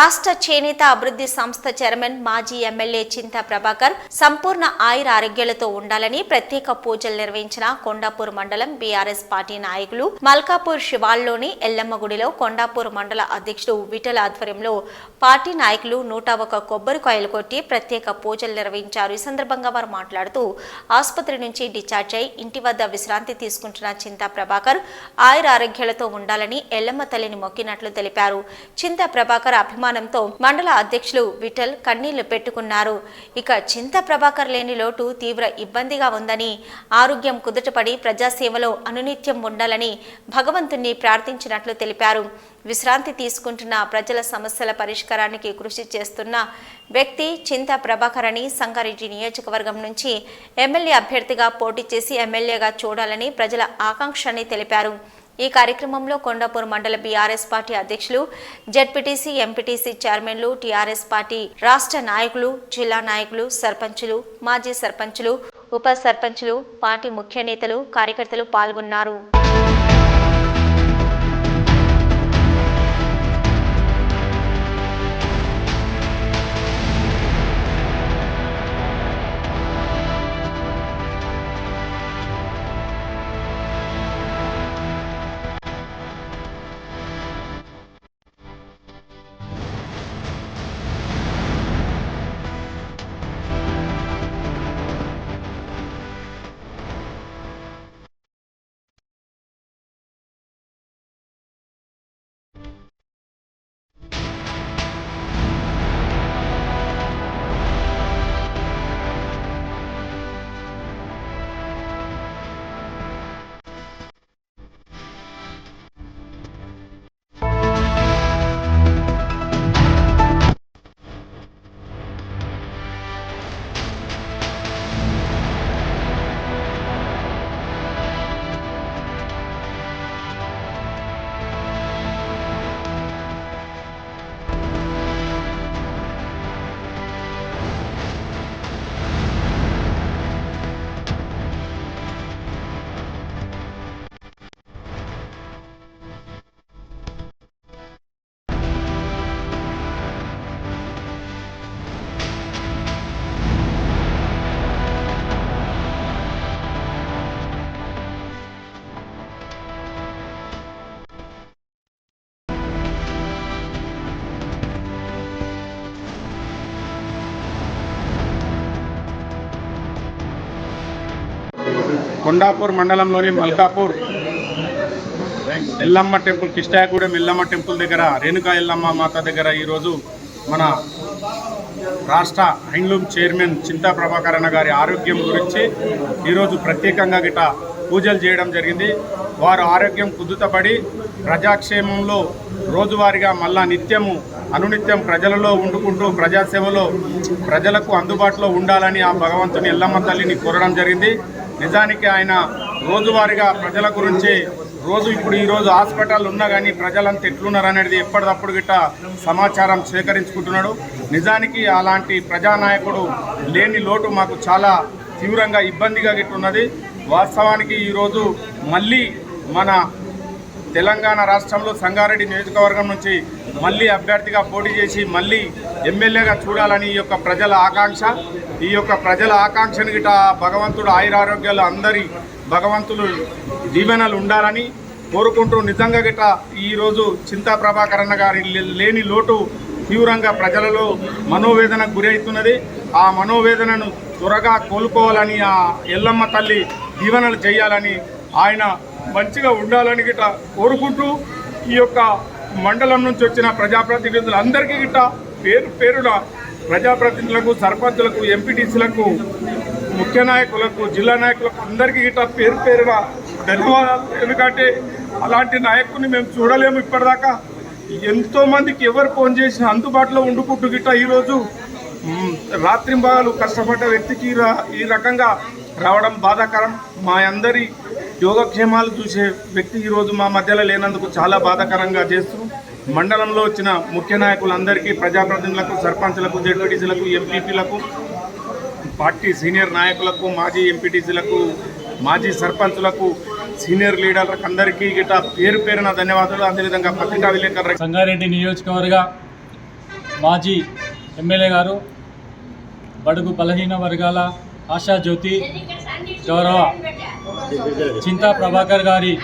రాష్ట్ర చేనేత అభివృద్ధి సంస్థ చైర్మన్ మాజీ ఎమ్మెల్యే చింత ప్రభాకర్ సంపూర్ణ ఆయుర ఆరోగ్యాలతో ఉండాలని ప్రత్యేక పూజలు నిర్వహించిన కొండాపూర్ మండలం బీఆర్ఎస్ పార్టీ నాయకులు మల్కాపూర్ శివాల్లోని ఎల్లమ్మ గుడిలో కొండాపూర్ మండల అధ్యక్షుడు విఠల ఆధ్వర్యంలో పార్టీ నాయకులు నూట ఒక కొబ్బరికాయలు కొట్టి ప్రత్యేక పూజలు నిర్వహించారు. ఈ సందర్భంగా వారు మాట్లాడుతూ ఆసుపత్రి నుంచి డిశ్చార్జ్ అయి ఇంటి వద్ద విశ్రాంతి తీసుకుంటున్న చింతా ప్రభాకర్ ఆయుర ఆరోగ్యాలతో ఉండాలని ఎల్లమ్మ తల్లిని మొక్కినట్లు తెలిపారు. చింతా ప్రభాకర్ అవమానంతో మండల అధ్యక్షులు విఠల్ కన్నీళ్ళు పెట్టుకున్నారు. ఇక చింత ప్రభాకర్ లేని లోటు తీవ్ర ఇబ్బందిగా ఉందని ఆరోగ్యం కుదుటపడి ప్రజాసేవలో అనునిత్యం ఉండాలని భగవంతుణ్ణి ప్రార్థించినట్లు తెలిపారు. విశ్రాంతి తీసుకుంటున్న ప్రజల సమస్యల పరిష్కారానికి కృషి చేస్తున్న వ్యక్తి చింత ప్రభాకర్ అని సంగారెడ్డి నియోజకవర్గం నుంచి ఎమ్మెల్యే అభ్యర్థిగా పోటీ చేసి ఎమ్మెల్యేగా చూడాలని ప్రజల ఆకాంక్షని తెలిపారు. ఈ కార్యక్రమంలో కొండాపూర్ మండల బీఆర్ఎస్ పార్టీ అధ్యక్షులు జెడ్పీటీసీ ఎంపీటీసీ చైర్మన్లు టీఆర్ఎస్ పార్టీ రాష్ట్ర నాయకులు జిల్లా నాయకులు సర్పంచులు మాజీ సర్పంచులు ఉప సర్పంచులు పార్టీ ముఖ్య నేతలు కార్యకర్తలు పాల్గొన్నారు. కొండాపూర్ మండలంలోని మల్కాపూర్ ఎల్లమ్మ టెంపుల్ కిష్టాయగూడెం ఎల్లమ్మ టెంపుల్ దగ్గర రేణుకా ఎల్లమ్మ మాత దగ్గర ఈరోజు మన రాష్ట్ర హ్యాండ్లూమ్ చైర్మన్ చింతా ప్రభాకరణ గారి ఆరోగ్యం గురించి ఈరోజు ప్రత్యేకంగా గిట పూజలు చేయడం జరిగింది. వారు ఆరోగ్యం కుదుతపడి ప్రజాక్షేమంలో రోజువారీగా మళ్ళా నిత్యము అనునిత్యం ప్రజలలో ఉండుకుంటూ ప్రజాసేవలో ప్రజలకు అందుబాటులో ఉండాలని ఆ భగవంతుని ఎల్లమ్మ తల్లిని కోరడం జరిగింది. నిజానికి ఆయన రోజువారీగా ప్రజల గురించి రోజు ఇప్పుడు ఈరోజు హాస్పిటల్ ఉన్నా కానీ ప్రజలంతా ఎట్లున్నారు అనేది ఎప్పటికప్పుడు గిట్ట సమాచారం సేకరించుకుంటున్నాడు. నిజానికి అలాంటి ప్రజానాయకుడు లేని లోటు మాకు చాలా తీవ్రంగా ఇబ్బందిగా గిట్టున్నది వాస్తవానికి ఈరోజు మళ్ళీ మన తెలంగాణ రాష్ట్రంలో సంగారెడ్డి నియోజకవర్గం నుంచి మళ్ళీ అభ్యర్థిగా పోటీ చేసి మళ్ళీ ఎమ్మెల్యేగా చూడాలని ఈ యొక్క ప్రజల ఆకాంక్ష. ఈ యొక్క ప్రజల ఆకాంక్షను గిట భగవంతుడు ఆయురారోగ్యాలు అందరి భగవంతులు దీవెనలు ఉండాలని కోరుకుంటూ నిజంగా గిట ఈరోజు చింతా ప్రభాకరణ గారి లే- లేని లోటు తీవ్రంగా ప్రజలలో మనోవేదనకు గురి అవుతున్నది. ఆ మనోవేదనను త్వరగా కోలుకోవాలని ఆ ఎల్లమ్మ తల్లి దీవెనలు చేయాలని ఆయన మంచిగా ఉండాలని గిట కోరుకుంటూ ఈ యొక్క మండలం నుంచి వచ్చిన ప్రజాప్రతినిధులందరికీ గిట్ట పేరు పేరున ప్రజాప్రతినిధులకు సర్పంచులకు ఎంపీటీసీలకు ముఖ్య నాయకులకు జిల్లా నాయకులకు అందరికీ గిట్ట పేరు పేరున ధన్యవాదాలు. ఎందుకంటే అలాంటి నాయకుడిని మేము చూడలేము ఇప్పటిదాకా. ఎంతోమందికి ఎవరు ఫోన్ చేసి అందుబాటులో ఉండుకుంటూ గిట్ట ఈరోజు మ్, రాత్రింబాగాలు కష్టపడ్డ వ్యక్తికి ఈ రా- ఈ రకంగా రావడం బాధాకరం. మా అందరి యోగక్షేమాలు చూసే వ్యక్తి ఈరోజు మా మధ్యలో లేనందుకు చాలా బాధాకరంగా చేస్తూ మండలంలో వచ్చిన ముఖ్య నాయకులందరికీ ప్రజాప్రతినిధులకు సర్పంచ్లకు జెడ్పీటీసీలకు ఎంపీపీలకు పార్టీ సీనియర్ నాయకులకు మాజీ ఎంపీటీసీలకు మాజీ సర్పంచులకు సీనియర్ లీడర్లకు అందరికీ గిట పేరు పేరున ధన్యవాదాలు. అదేవిధంగా పత్రికా విలేకరులకు సంగారెడ్డి నియోజకవర్గ మాజీ ఎమ్మెల్యే గారు బడుగు బలహీన వర్గాల ఆశా జ్యోతి గౌరవ చింతా ప్రభాకర్ గారి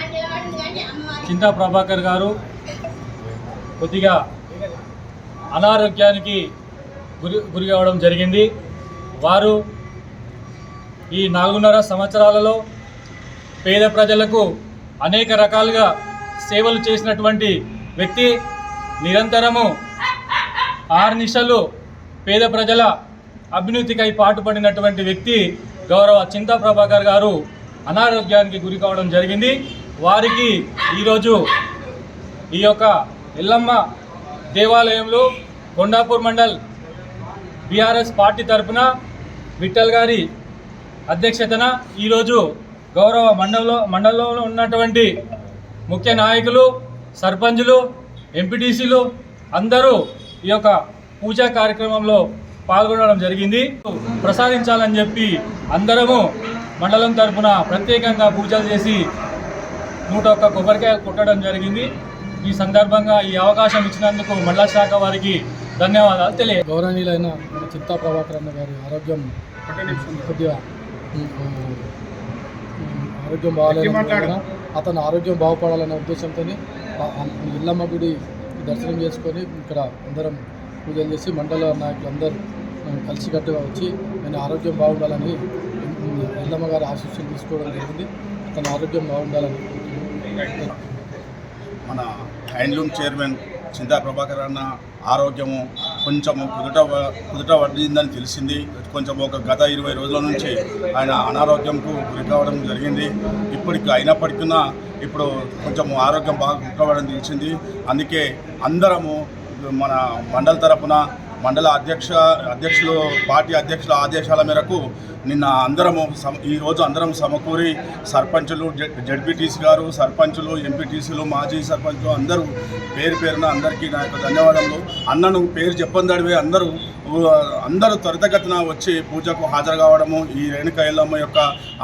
చింతా ప్రభాకర్ గారు కొద్దిగా అనారోగ్యానికి గురి గురి కావడం జరిగింది. వారు ఈ నాలుగున్నర సంవత్సరాలలో పేద ప్రజలకు అనేక రకాలుగా సేవలు చేసినటువంటి వ్యక్తి నిరంతరము ఆరు ఆర్నిశలు పేద ప్రజల అభివృద్ధికై పాటుపడినటువంటి వ్యక్తి గౌరవ చింతా ప్రభాకర్ గారు అనారోగ్యానికి గురి కావడం జరిగింది. వారికి ఈరోజు ఈ యొక్క ఎల్లమ్మ దేవాలయంలో కొండాపూర్ మండల్ బీఆర్ఎస్ పార్టీ తరఫున విఠల్ గారి అధ్యక్షతన ఈరోజు గౌరవ మండలంలో మండలంలో ఉన్నటువంటి ముఖ్య నాయకులు సర్పంచులు ఎంపీటీసీలు అందరూ ఈ యొక్క పూజా కార్యక్రమంలో పాల్గొనడం జరిగింది. ప్రసాదించాలని చెప్పి అందరము మండలం తరఫున ప్రత్యేకంగా పూజలు చేసి నూట ఒక్క కొబ్బరికాయలు కొట్టడం జరిగింది. ఈ సందర్భంగా ఈ అవకాశం ఇచ్చినందుకు మండల శాఖ వారికి ధన్యవాదాలు తెలియ గౌరవనీయులైన మన చింతా ప్రభాకర్ అన్న గారి ఆరోగ్యం కొద్దిగా ఆరోగ్యం బాగాలేదు అతను ఆరోగ్యం బాగుపడాలనే ఉద్దేశంతో ఇల్లమ్మ గుడి దర్శనం చేసుకొని ఇక్కడ అందరం పూజలు చేసి మండల నాయకులందరూ కలిసికట్టుగా వచ్చి నేను ఆరోగ్యం బాగుండాలని ఇల్లమ్మ గారి ఆశీస్సులు తీసుకోవడం జరిగింది అతని ఆరోగ్యం బాగుండాలని. మన హ్యాండ్లూమ్ చైర్మన్ చింతా ప్రభాకర్ అన్న ఆరోగ్యము కొంచెము కుదుట కుదుట పడిందని తెలిసింది. కొంచెం ఒక గత ఇరవై రోజుల నుంచి ఆయన అనారోగ్యంకు గురి కావడం జరిగింది. ఇప్పటికి అయినప్పటికీ ఇప్పుడు కొంచెం ఆరోగ్యం బాగా కుదుటపడడం తెలిసింది. అందుకే అందరము మన మండల తరపున మండల అధ్యక్ష అధ్యక్షులు పార్టీ అధ్యక్షుల ఆదేశాల మేరకు నిన్న అందరము సమ ఈరోజు అందరం సమకూరి సర్పంచులు జడ్పీటీసీ గారు సర్పంచులు ఎంపీటీసీలు మాజీ సర్పంచులు అందరూ పేరు పేరున అందరికీ నా యొక్క ధన్యవాదములు. అన్నను పేరు చెప్పందడివే అందరూ అందరూ త్వరితగతిన వచ్చి పూజకు హాజరు కావడము ఈ రేణుక ఎల్లమ్మ యొక్క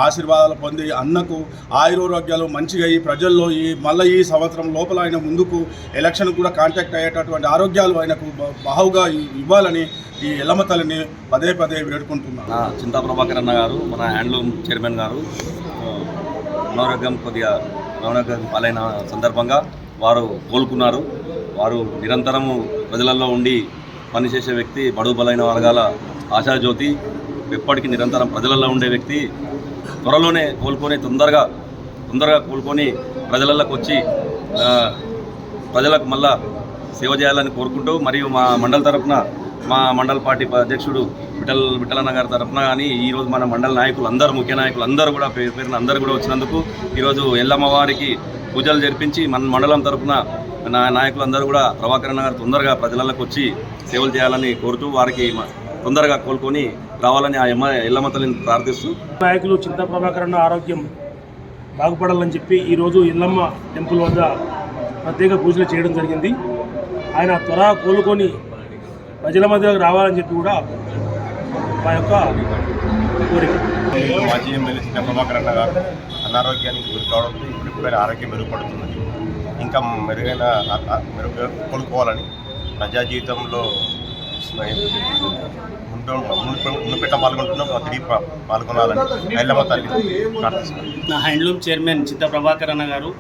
ఆశీర్వాదాలు పొంది అన్నకు ఆయురోగ్యాలు మంచిగా ఈ ప్రజల్లో ఈ మళ్ళీ ఈ సంవత్సరం లోపల ఆయన ముందుకు ఎలక్షన్ కూడా కాంటాక్ట్ అయ్యేటటువంటి ఆరోగ్యాలు ఆయనకు బ- బహుగా ఇవ్వాలని ఈ ఎల్లమ్మ తల్లిని పదే పదే వేడుకుంటున్నాను. చింతా ప్రభాకర్ అన్న గారు మన హ్యాండ్లూమ్ చైర్మన్ గారు అనారోగ్యం కొద్దిగా అనారోగ్యం పాలైన సందర్భంగా వారు కోలుకున్నారు. వారు నిరంతరము ప్రజలలో ఉండి పనిచేసే వ్యక్తి బడుగు బలైన వర్గాల ఆశాజ్యోతి ఎప్పటికీ నిరంతరం ప్రజలలో ఉండే వ్యక్తి త్వరలోనే కోలుకొని తొందరగా తొందరగా కోలుకొని ప్రజలలోకి వచ్చి ప్రజలకు మళ్ళా సేవ చేయాలని కోరుకుంటూ మరియు మా మండల తరఫున మా మండల పార్టీ అధ్యక్షుడు విఠల్ విఠలన్న గారి తరఫున కానీ ఈరోజు మన మండల నాయకులు అందరూ ముఖ్య నాయకులు అందరూ కూడా పేరు పేరున అందరూ కూడా వచ్చినందుకు ఈరోజు ఎల్లమ్మ వారికి పూజలు జరిపించి మన మండలం తరఫున నా నాయకులు అందరూ కూడా ప్రభాకరణ గారు తొందరగా ప్రజలకు వచ్చి సేవలు చేయాలని కోరుతూ వారికి తొందరగా కోలుకొని రావాలని ఆ ఎమ్మ ఎల్లమ్మ తల్లిని ప్రార్థిస్తూ నాయకులు చింత ప్రభాకర్ ఆరోగ్యం బాగుపడాలని చెప్పి ఈరోజు ఎల్లమ్మ టెంపుల్ వద్ద ప్రత్యేక పూజలు చేయడం జరిగింది. ఆయన త్వరగా కోలుకొని ప్రజల మధ్యలోకి రావాలని చెప్పి కూడా మా యొక్క కోరిక. మాజీ ఎమ్మెల్యే ప్రభాకర్ అన్న గారు అనారోగ్యానికి గురి కావడంతో ఇప్పుడిప్పుడే ఆరోగ్యం మెరుగుపడుతున్నది. ఇంకా మెరుగైన మెరుగ్గా కోలుకోవాలని ప్రజా జీవితంలో మునిపెట్ట పాల్గొంటున్నాం తిరిగి పా- పాల్గొనాలని తల్లి నా హ్యాండ్లూమ్ చైర్మన్ చింతా ప్రభాకర్ అన్న గారు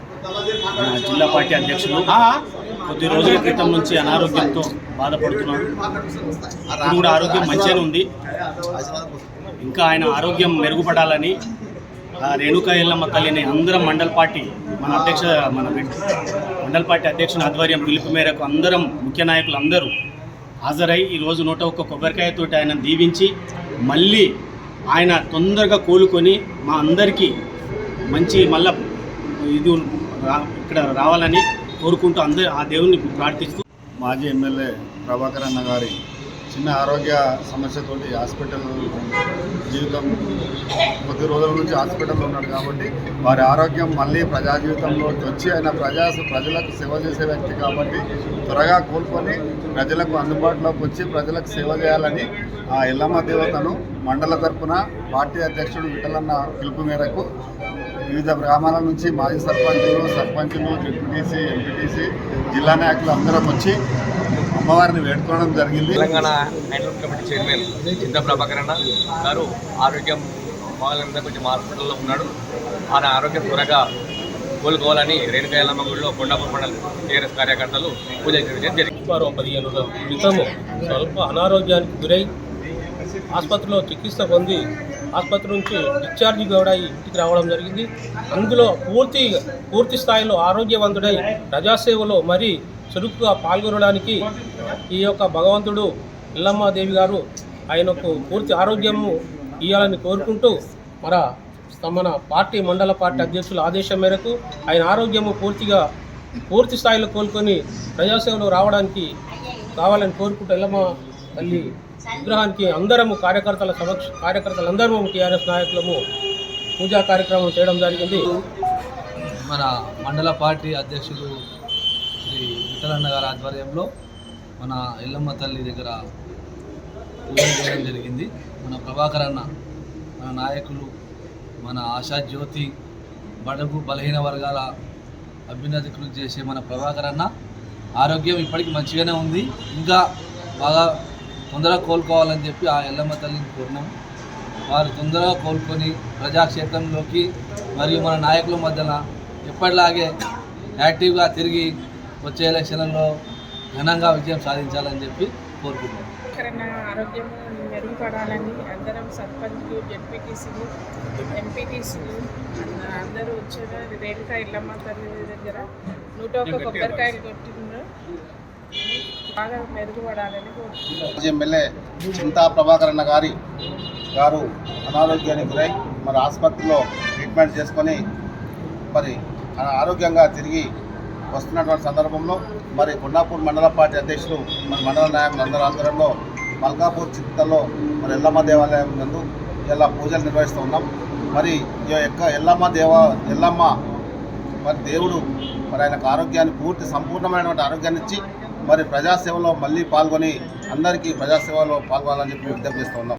జిల్లా పార్టీ అధ్యక్షులు. కొద్ది రోజుల క్రితం నుంచి అనారోగ్యంతో బాధపడుతున్నారు ఇప్పుడు కూడా ఆరోగ్యం మంచిగానే ఉంది. ఇంకా ఆయన ఆరోగ్యం మెరుగుపడాలని ఆ రేణుకా ఎల్లమ్మ తల్లిని అందరం మండల్ పార్టీ మన అధ్యక్ష మన మండల్ పార్టీ అధ్యక్షుని ఆధ్వర్యం పిలుపు మేరకు అందరం ముఖ్య నాయకులు అందరూ హాజరై ఈరోజు నూట ఒక్క కొబ్బరికాయతోటి ఆయన దీవించి మళ్ళీ ఆయన తొందరగా కోలుకొని మా అందరికీ మంచి మళ్ళా ఇది రా- ఇక్కడ రావాలని కోరుకుంటూ అందరు ఆ దేవుని ప్రార్థిస్తూ మాజీ ఎమ్మెల్యే ప్రభాకర్ అన్న గారి చిన్న ఆరోగ్య సమస్యతోటి హాస్పిటల్ జీవితం కొద్ది రోజుల నుంచి హాస్పిటల్లో ఉన్నాడు కాబట్టి వారి ఆరోగ్యం మళ్ళీ ప్రజా జీవితంలోకి వచ్చి ఆయన ప్రజా ప్రజలకు సేవ చేసే వ్యక్తి కాబట్టి త్వరగా కోలుకొని ప్రజలకు అందుబాటులోకి వచ్చి ప్రజలకు సేవ చేయాలని ఆ ఎల్లమ్మ దేవతను మండల తరపున పార్టీ అధ్యక్షుడు విఠలన్న పిలుపు మేరకు వివిధ గ్రామాల నుంచి మాజీ సర్పంచులు సర్పంచులు డిప్యూటీసీ ఎంపీటీసీ జిల్లా నాయకులు అందరం వచ్చి అమ్మవారిని వేడుకోవడం జరిగింది. తెలంగాణ హ్యాండ్లూమ్ కమిటీ చైర్మన్ చింత ప్రభాకర్ అన్న గారు ఆరోగ్యం బాగాలంతా కొంచెం హాస్పిటల్లో ఉన్నాడు. ఆయన ఆరోగ్యం త్వరగా కోలుకోవాలని రేణుకా ఎల్లమ్మ గుడిలో కొండాపూర్ మండలం టీఆర్ఎస్ కార్యకర్తలు పూజ చేయడం జరిగింది. మరో పదిహేను రోజుల క్రితము స్వల్ప అనారోగ్యానికి గురై ఆసుపత్రిలో చికిత్స పొంది ఆసుపత్రి నుంచి డిశ్చార్జ్ కూడా ఇంటికి రావడం జరిగింది. అందులో పూర్తి పూర్తి స్థాయిలో ఆరోగ్యవంతుడై ప్రజాసేవలో మరి చురుకుగా పాల్గొనడానికి ఈ యొక్క భగవంతుడు ఇల్లమ్మాదేవి గారు ఆయనకు పూర్తి ఆరోగ్యము ఇవ్వాలని కోరుకుంటూ మన మన పార్టీ మండల పార్టీ అధ్యక్షుల ఆదేశం మేరకు ఆయన ఆరోగ్యము పూర్తిగా పూర్తి స్థాయిలో కోలుకొని ప్రజాసేవలో రావడానికి కావాలని కోరుకుంటూ ఎల్లమ్మ తల్లి విగ్రహానికి అందరము కార్యకర్తల సమక్ష కార్యకర్తలందరము టీఆర్ఎస్ నాయకులము పూజా కార్యక్రమం చేయడం జరిగింది. మన మండల పార్టీ అధ్యక్షులు శ్రీ విఠలన్న గారి ఆధ్వర్యంలో మన ఎల్లమ్మ తల్లి దగ్గర పూజ చేయడం జరిగింది. మన ప్రభాకర్ అన్న మన నాయకులు మన ఆశా జ్యోతి బడుగు బలహీన వర్గాల అభ్యున్నతి కృషి చేసే మన ప్రభాకర్ అన్న ఆరోగ్యం ఇప్పటికి మంచిగానే ఉంది. ఇంకా బాగా తొందరగా కోలుకోవాలని చెప్పి ఆ ఎల్లమ్మ తల్లిని కోరినాం. వారు తొందరగా కోలుకొని ప్రజాక్షేత్రంలోకి మరియు మన నాయకుల మధ్యన ఎప్పటిలాగే యాక్టివ్గా తిరిగి వచ్చే ఎలక్షన్లలో ఘనంగా విజయం సాధించాలని చెప్పి కోరుకుంటున్నాం. కరణ ఆరోగ్యం మెరుగుపడాలని అందరం సర్పంచ్లు జడ్పీటీసీలు ఎంపీటీసీలు అందరూ వచ్చారు రేణుకా ఇల్లమ్మ తల్లి దగ్గర నూట ఒక్క కొబ్బరికాయలు మాజీ ఎమ్మెల్యే చింతా ప్రభాకర్ అన్న గారి గారు అనారోగ్యానికి గురై మరి ఆసుపత్రిలో ట్రీట్మెంట్ చేసుకొని మరి ఆ ఆరోగ్యంగా తిరిగి వస్తున్నటువంటి సందర్భంలో మరి కొండాపూర్ మండల పార్టీ అధ్యక్షులు మరి మండల నాయకులు అందరి ఆధ్వర్యంలో మల్కాపూర్ చిత్తలో మరి ఎల్లమ్మ దేవాలయం నందు ఇలా పూజలు నిర్వహిస్తూ ఉన్నాం. మరి ఈ యొక్క ఎల్లమ్మ దేవ ఎల్లమ్మ మరి దేవుడు మరి ఆయనకు ఆరోగ్యాన్ని పూర్తి సంపూర్ణమైనటువంటి ఆరోగ్యాన్ని ఇచ్చి మరి ప్రజాసేవలో మళ్ళీ పాల్గొని అందరికీ ప్రజాసేవలో పాల్గొనాలని చెప్పి విజ్ఞప్తి చేస్తూ ఉన్నాం.